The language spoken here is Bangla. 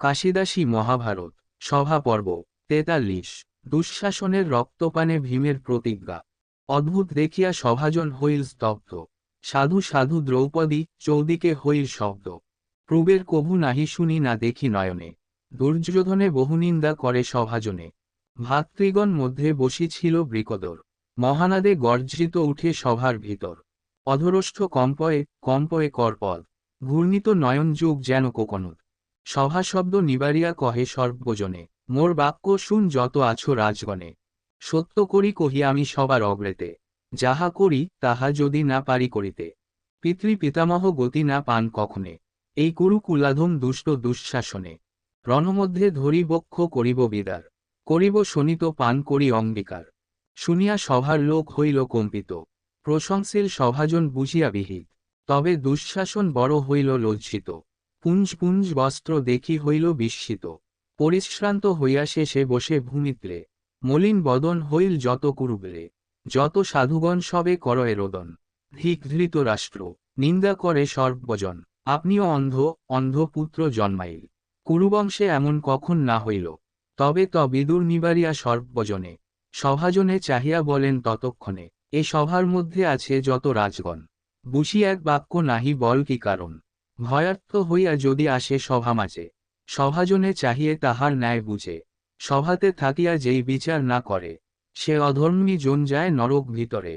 কাশিদাসী মহাভারত, সভা পর্ব, তেতাল্লিশ। দুঃশাসনের রক্তপানে ভীমের প্রতিজ্ঞা। অদ্ভুত দেখিয়া সভাজন হইল স্তব্ধ। সাধু সাধু দ্রৌপদী চৌদিকে হইল শব্দ। প্রবের কভু নাহি শুনি না দেখি নয়নে। দুর্যোধনে বহুনিন্দা করে সভাজনে। ভাতৃগণ মধ্যে বসিছিল বৃকদর। মহানাদে গর্জিত উঠে সভার ভিতর। অধরষ্ঠ কম্পয়ে কম্পয়ে করপদ। ঘূর্ণিত নয়ন যুগ যেন কোকনুদ সভা শব্দ নিবারিয়া কহে সর্বজনে, মোর বাক্য শুন যত আছো রাজগণে। সত্য করি কহি আমি সবার অগ্রেতে। যাহা করি, তাহা যদি না পারি করিতে। পিতৃ পিতামহ গতি না পান কখনে। এই কুরু কুলাধম দুষ্ট দুঃশাসনে। রণমধ্যে ধরি বক্ষ করিব বিদার। করিব শোনিত পান করি অঙ্গীকার। শুনিয়া সভার লোক হইল কম্পিত। প্রশংসিল সভাজন বুঝিয়া বিহিত। তবে দুঃশাসন বড় হইল লজ্জিত। পুঞ্জ পুঞ্জ বস্ত্র দেখি হইল বিস্মিত। পরিশ্রান্ত হইয়া শেষে বসে ভূমিত্রে। মলিন বদন হইল যত কুরুবলে যত সাধুগণ সবে করয়ে রোদন ধিক ধৃত রাষ্ট্র, নিন্দা করে সর্বজন। আপনিও অন্ধ অন্ধ পুত্র জন্মাইল। কুরুবংশে এমন কখন না হইল। তবে ত বিদুর নিবারিয়া সর্বজনে। সভাজনে চাহিয়া বলেন ততক্ষণে, এ সভার মধ্যে আছে যত রাজগণ। বুঝি এক বাক্য নাহি বল কি কারণ। ভয়ার্থ হইয়া যদি আসে সভা মাঝে, সভাজনে চাহিয়ে তাহার ন্যায় বুঝে, সভাতে থাকিয়া যেই বিচার না করে, সে অধর্মী জন যায় নরক ভিতরে।